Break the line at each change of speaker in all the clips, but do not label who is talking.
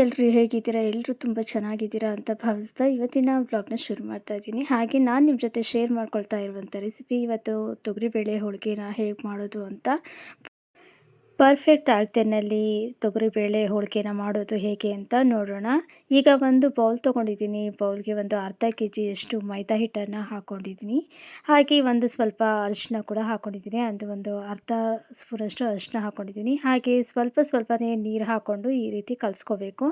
ಎಲ್ರು ಹೇಗಿದ್ದೀರಾ? ಎಲ್ಲರೂ ತುಂಬ ಚೆನ್ನಾಗಿದ್ದೀರಾ ಅಂತ ಭಾವಿಸ್ತಾ ಇವತ್ತಿನ ಬ್ಲಾಗ್ನ ಶುರು ಮಾಡ್ತಾ ಇದ್ದೀನಿ. ಹಾಗೆ ನಾನು ನಿಮ್ಮ ಜೊತೆ ಶೇರ್ ಮಾಡ್ಕೊಳ್ತಾ ಇರುವಂಥ ರೆಸಿಪಿ ಇವತ್ತು ತೊಗರಿಬೇಳೆ ಹೋಳಿಗೆನ ಹೇಗೆ ಮಾಡೋದು ಅಂತ ಪರ್ಫೆಕ್ಟ್ ಅಳತೆನಲ್ಲಿ ತೊಗರಿಬೇಳೆ ಹೋಳಿಗೆನ ಮಾಡೋದು ಹೇಗೆ ಅಂತ ನೋಡೋಣ. ಈಗ ಒಂದು ಬೌಲ್ ತೊಗೊಂಡಿದ್ದೀನಿ. ಬೌಲ್ಗೆ ಒಂದು ಅರ್ಧ ಕೆ ಜಿಯಷ್ಟು ಮೈದಾ ಹಿಟ್ಟನ್ನು ಹಾಕ್ಕೊಂಡಿದ್ದೀನಿ ಹಾಗೆ ಒಂದು ಸ್ವಲ್ಪ ಅರಿಶಿನ ಕೂಡ ಹಾಕ್ಕೊಂಡಿದ್ದೀನಿ ಅದು ಒಂದು ಅರ್ಧ ಸ್ಪೂನಷ್ಟು ಅರಿಶಿನ ಹಾಕ್ಕೊಂಡಿದ್ದೀನಿ ಹಾಗೆ ಸ್ವಲ್ಪ ಸ್ವಲ್ಪನೇ ನೀರು ಹಾಕ್ಕೊಂಡು ಈ ರೀತಿ ಕಲಿಸ್ಕೋಬೇಕು.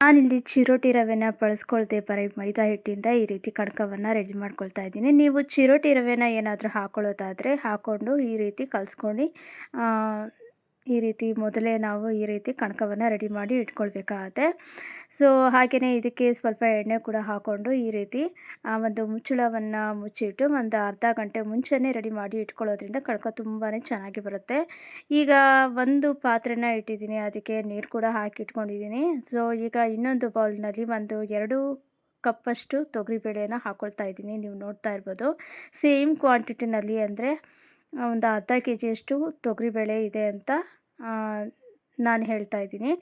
ನಾನಿಲ್ಲಿ ಚಿರೋಟಿ ರವೆನ ಬಳಸ್ಕೊಳ್ದೆ ಬರೀ ಮೈದಾ ಹಿಟ್ಟಿಂದ ಈ ರೀತಿ ಕಣಕವನ್ನು ರೆಡಿ ಮಾಡ್ಕೊಳ್ತಾ ಇದ್ದೀನಿ. ನೀವು ಚಿರೋಟಿ ರವೆನ ಏನಾದರೂ ಹಾಕ್ಕೊಳ್ಳೋದಾದರೆ ಹಾಕ್ಕೊಂಡು ಈ ರೀತಿ ಕಲಿಸ್ಕೊಂಡು ಈ ರೀತಿ ಮೊದಲೇ ನಾವು ಈ ರೀತಿ ಕಣಕವನ್ನು ರೆಡಿ ಮಾಡಿ ಇಟ್ಕೊಳ್ಬೇಕಾಗತ್ತೆ. ಸೊ ಹಾಗೆಯೇ ಇದಕ್ಕೆ ಸ್ವಲ್ಪ ಎಣ್ಣೆ ಕೂಡ ಹಾಕ್ಕೊಂಡು ಈ ರೀತಿ, ಆ, ಒಂದು ಮುಚ್ಚಳವನ್ನು ಮುಚ್ಚಿಟ್ಟು ಒಂದು ಅರ್ಧ ಗಂಟೆ ಮುಂಚೆನೇ ರೆಡಿ ಮಾಡಿ ಇಟ್ಕೊಳ್ಳೋದ್ರಿಂದ ಕಣಕ ತುಂಬಾ ಚೆನ್ನಾಗಿ ಬರುತ್ತೆ. ಈಗ ಒಂದು ಪಾತ್ರೆನ ಇಟ್ಟಿದ್ದೀನಿ, ಅದಕ್ಕೆ ನೀರು ಕೂಡ ಹಾಕಿ ಇಟ್ಕೊಂಡಿದ್ದೀನಿ ಸೊ ಈಗ ಇನ್ನೊಂದು ಬೌಲ್ನಲ್ಲಿ ಒಂದು ಎರಡು ಕಪ್ಪಷ್ಟು ತೊಗರಿಬೇಳೆನ ಹಾಕ್ಕೊಳ್ತಾ ಇದ್ದೀನಿ. ನೀವು ನೋಡ್ತಾ ಇರ್ಬೋದು. ಸೇಮ್ ಕ್ವಾಂಟಿಟಿನಲ್ಲಿ ಅಂದರೆ ಒಂದು ಅರ್ಧ ಕೆ ಜಿಯಷ್ಟು ತೊಗರಿಬೇಳೆ ಇದೆ ಅಂತ ನಾನು ಹೇಳ್ತಾ ಇದ್ದೀನಿ.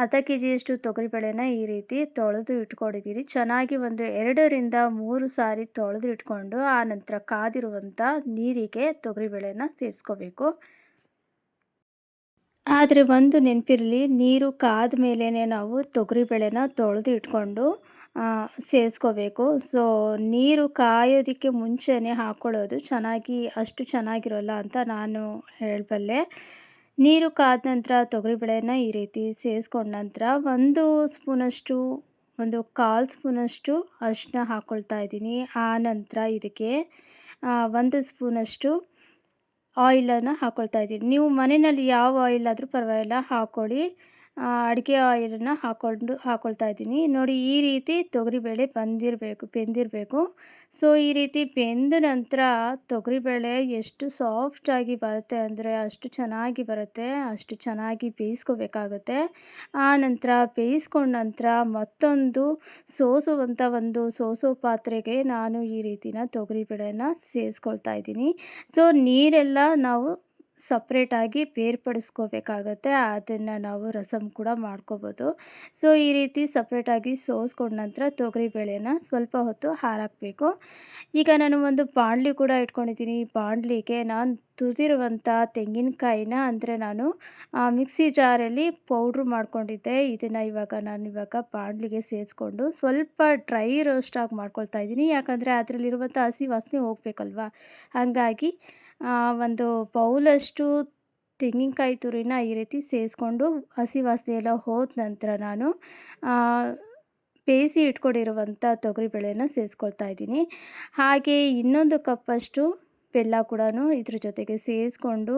ಅರ್ಧ ಕೆ ಜಿಯಷ್ಟು ತೊಗರಿಬೇಳೆನ ಈ ರೀತಿ ತೊಳೆದು ಇಟ್ಕೊಂಡಿದ್ದೀನಿ. ಚೆನ್ನಾಗಿ ಒಂದು ಎರಡರಿಂದ ಮೂರು ಸಾರಿ ತೊಳೆದು ಇಟ್ಕೊಂಡು, ಆ ನಂತರ ಕಾದಿರುವಂಥ ನೀರಿಗೆ ತೊಗರಿಬೇಳೆನ ಸೇರಿಸ್ಕೋಬೇಕು. ಆದರೆ ಒಂದು ನೆನಪಿರಲಿ, ನೀರು ಕಾದ ಮೇಲೇ ನಾವು ತೊಗರಿಬೇಳೆನ ತೊಳೆದು ಇಟ್ಕೊಂಡು ಸೇರಿಸ್ಕೋಬೇಕು. ಸೊ ನೀರು ಕಾಯೋದಕ್ಕೆ ಮುಂಚೆನೇ ಹಾಕ್ಕೊಳ್ಳೋದು ಚೆನ್ನಾಗಿ, ಅಷ್ಟು ಚೆನ್ನಾಗಿರೋಲ್ಲ ಅಂತ ನಾನು ಹೇಳಬಲ್ಲೆ. ನೀರು ಕಾದ ನಂತರ ತೊಗರಿಬೇಳೆನ ಈ ರೀತಿ ಸೇರಿಸ್ಕೊಂಡ ನಂತರ ಒಂದು ಸ್ಪೂನಷ್ಟು, ಒಂದು ಕಾಲು ಸ್ಪೂನಷ್ಟು ಅರಿಶಿನ ಹಾಕ್ಕೊಳ್ತಾ ಇದ್ದೀನಿ. ಆ ನಂತರ ಇದಕ್ಕೆ ಒಂದು ಸ್ಪೂನಷ್ಟು ಆಯಿಲನ್ನು ಹಾಕ್ಕೊಳ್ತಾ ಇದ್ದೀನಿ. ನೀವು ಮನೆಯಲ್ಲಿ ಯಾವ ಆಯಿಲ್ ಆದರೂ ಪರವಾಗಿಲ್ಲ, ಹಾಕ್ಕೊಳ್ಳಿ. ಅಡುಗೆ ಆಯಿಲನ್ನು ಹಾಕ್ಕೊಂಡು ಹಾಕ್ಕೊಳ್ತಾ ಇದ್ದೀನಿ. ನೋಡಿ, ಈ ರೀತಿ ತೊಗರಿಬೇಳೆ ಬಂದಿರಬೇಕು, ಬೆಂದಿರಬೇಕು. ಸೊ ಈ ರೀತಿ ಬೆಂದ ನಂತರ ತೊಗರಿಬೇಳೆ ಎಷ್ಟು ಸಾಫ್ಟಾಗಿ ಬರುತ್ತೆ ಅಂದರೆ ಅಷ್ಟು ಚೆನ್ನಾಗಿ ಬರುತ್ತೆ, ಅಷ್ಟು ಚೆನ್ನಾಗಿ ಬೇಯಿಸ್ಕೋಬೇಕಾಗುತ್ತೆ. ಆ ನಂತರ ಬೇಯಿಸ್ಕೊಂಡ ನಂತರ ಮತ್ತೊಂದು ಸೋಸುವಂಥ ಒಂದು ಸೋಸೋ ಪಾತ್ರೆಗೆ ನಾನು ಈ ರೀತಿನ ತೊಗರಿಬೇಳೆನ ಸೇರಿಸ್ಕೊಳ್ತಾ ಇದ್ದೀನಿ. ಸೊ ನೀರೆಲ್ಲ ನಾವು ಸಪ್ರೇಟಾಗಿ ಬೇರ್ಪಡಿಸ್ಕೋಬೇಕಾಗತ್ತೆ, ಅದನ್ನು ನಾವು ರಸಮ್ ಕೂಡ ಮಾಡ್ಕೋಬೋದು. ಸೊ ಈ ರೀತಿ ಸಪ್ರೇಟಾಗಿ ಸೋಸ್ಕೊಂಡ ನಂತರ ತೊಗರಿಬೇಳೆನ ಸ್ವಲ್ಪ ಹೊತ್ತು ಹಾರಾಕಬೇಕು ಈಗ ನಾನು ಒಂದು ಬಾಣಲಿ ಕೂಡ ಇಟ್ಕೊಂಡಿದ್ದೀನಿ. ಬಾಣಲಿಗೆ ನಾನು ತುರಿದಿರುವಂಥ ತೆಂಗಿನಕಾಯಿನ ಅಂದರೆ ನಾನು ಮಿಕ್ಸಿ ಜಾರಲ್ಲಿ ಪೌಡ್ರ್ ಮಾಡ್ಕೊಂಡಿದ್ದೆ. ಇದನ್ನು ಇವಾಗ ನಾನು ಇವಾಗ ಬಾಣಲಿಗೆ ಸೇರಿಸ್ಕೊಂಡು ಸ್ವಲ್ಪ ಡ್ರೈ ರೋಸ್ಟಾಗಿ ಮಾಡ್ಕೊಳ್ತಾ ಇದ್ದೀನಿ. ಯಾಕಂದರೆ ಅದರಲ್ಲಿರುವಂಥ ಹಸಿ ವಾಸನೆ ಹೋಗಬೇಕಲ್ವಾ? ಹಾಗಾಗಿ ಒಂದು ಬೌಲಷ್ಟು ತೆಂಗಿನಕಾಯಿ ತುರಿನ ಈ ರೀತಿ ಸೇರಿಸ್ಕೊಂಡು ಹಸಿ ವಾಸನೆ ಎಲ್ಲ ಹೋದ ನಂತರ ನಾನು ಬೇಯಿಸಿ ಇಟ್ಕೊಂಡಿರುವಂಥ ತೊಗರಿಬೇಳೆನ ಸೇರಿಸ್ಕೊಳ್ತಾ ಇದ್ದೀನಿ. ಹಾಗೆ ಇನ್ನೊಂದು ಕಪ್ಪಷ್ಟು ಬೆಲ್ಲ ಕೂಡ ಇದ್ರ ಜೊತೆಗೆ ಸೇರಿಸ್ಕೊಂಡು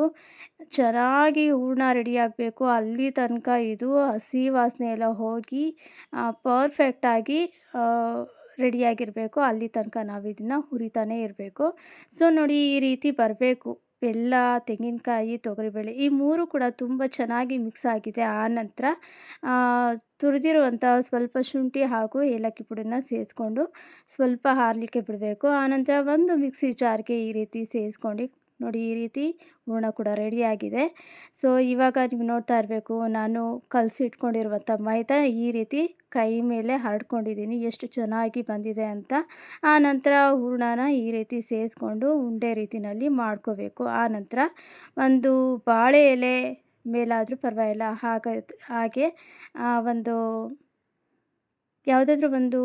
ಚೆನ್ನಾಗಿ ಹೂರಣ ರೆಡಿ ಆಗಬೇಕು. ಅಲ್ಲಿ ತನಕ ಇದು ಹಸಿ ವಾಸನೆ ಎಲ್ಲ ಹೋಗಿ ಪರ್ಫೆಕ್ಟಾಗಿ ರೆಡಿಯಾಗಿರಬೇಕು ಅಲ್ಲಿ ತನಕ ನಾವು ಇದನ್ನು ಹುರಿತಾನೇ ಇರಬೇಕು. ಸೊ ನೋಡಿ ಈ ರೀತಿ ಬರಬೇಕು. ಬೆಲ್ಲ, ತೆಂಗಿನಕಾಯಿ, ತೊಗರಿಬೇಳೆ ಈ ಮೂರು ಕೂಡ ತುಂಬ ಚೆನ್ನಾಗಿ ಮಿಕ್ಸ್ ಆಗಿದೆ. ಆನಂತರ ನಂತರ ತುರಿದಿರುವಂಥ ಸ್ವಲ್ಪ ಶುಂಠಿ ಹಾಗೂ ಏಲಕ್ಕಿ ಪುಡಿನ ಸೇರಿಸ್ಕೊಂಡು ಸ್ವಲ್ಪ ಹಾರಲಿಕ್ಕೆ ಬಿಡಬೇಕು. ಆನಂತರ ಒಂದು ಮಿಕ್ಸಿ ಜಾರ್ಗೆ ಈ ರೀತಿ ಸೇರಿಸ್ಕೊಂಡು ನೋಡಿ ಈ ರೀತಿ ಹೂರ್ಣ ಕೂಡ ರೆಡಿಯಾಗಿದೆ ಸೊ ಇವಾಗ ನೀವು ನೋಡ್ತಾ ಇರಬೇಕು, ನಾನು ಕಲಸಿಟ್ಕೊಂಡಿರುವಂಥ ಮೈದಾ ಈ ರೀತಿ ಕೈ ಮೇಲೆ ಹರಡ್ಕೊಂಡಿದ್ದೀನಿ, ಎಷ್ಟು ಚೆನ್ನಾಗಿ ಬಂದಿದೆ ಅಂತ. ಆ ನಂತರ ಹೂರ್ಣನ ಈ ರೀತಿ ಸೇರಿಸ್ಕೊಂಡು ಉಂಡೆ ರೀತಿಯಲ್ಲಿ ಮಾಡ್ಕೋಬೇಕು. ಆ ನಂತರ ಒಂದು ಬಾಳೆ ಎಲೆ ಮೇಲಾದರೂ ಪರವಾಗಿಲ್ಲ ಹಾಗೆ ಹಾಗೆ ಒಂದು ಯಾವುದಾದ್ರೂ ಒಂದು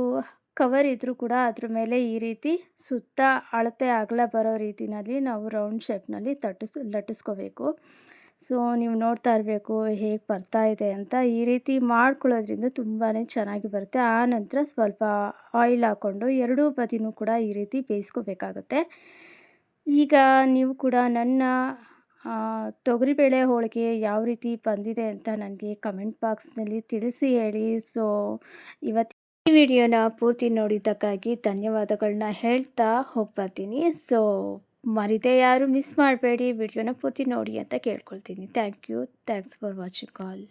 ಕವರ್ ಇದ್ದರೂ ಕೂಡ ಅದ್ರ ಮೇಲೆ ಈ ರೀತಿ ಸುತ್ತ ಅಳತೆ ಅಗಲ ಬರೋ ರೀತಿನಲ್ಲಿ ನಾವು ರೌಂಡ್ ಶೇಪ್ನಲ್ಲಿ ತಟ್ಟಿಸ್, ಲಟ್ಟಿಸ್ಕೋಬೇಕು. ಸೊ ನೀವು ನೋಡ್ತಾ ಇರಬೇಕು ಹೇಗೆ ಬರ್ತಾ ಇದೆ ಅಂತ. ಈ ರೀತಿ ಮಾಡ್ಕೊಳ್ಳೋದ್ರಿಂದ ತುಂಬಾ ಚೆನ್ನಾಗಿ ಬರುತ್ತೆ. ಆ ನಂತರ ಸ್ವಲ್ಪ ಆಯಿಲ್ ಹಾಕ್ಕೊಂಡು ಎರಡೂ ಬದಿನೂ ಕೂಡ ಈ ರೀತಿ ಬೇಯಿಸ್ಕೋಬೇಕಾಗತ್ತೆ. ಈಗ ನೀವು ಕೂಡ ನನ್ನ ತೊಗರಿಬೇಳೆ ಹೋಳಿಗೆ ಯಾವ ರೀತಿ ಬಂದಿದೆ ಅಂತ ನನಗೆ ಕಮೆಂಟ್ ಬಾಕ್ಸ್ನಲ್ಲಿ ತಿಳಿಸಿ ಹೇಳಿ. ಸೊ ಇವತ್ತು ಈ ವಿಡಿಯೋನ ಪೂರ್ತಿ ನೋಡಿದ್ದಕ್ಕಾಗಿ ಧನ್ಯವಾದಗಳನ್ನ ಹೇಳ್ತಾ ಹೋಗ್ಬರ್ತೀನಿ. ಸೊ ಮರಿದೆ ಯಾರು ಮಿಸ್ ಮಾಡಬೇಡಿ, ವಿಡಿಯೋನ ಪೂರ್ತಿ ನೋಡಿ ಅಂತ ಕೇಳ್ಕೊಳ್ತೀನಿ. Thank you thanks for watching call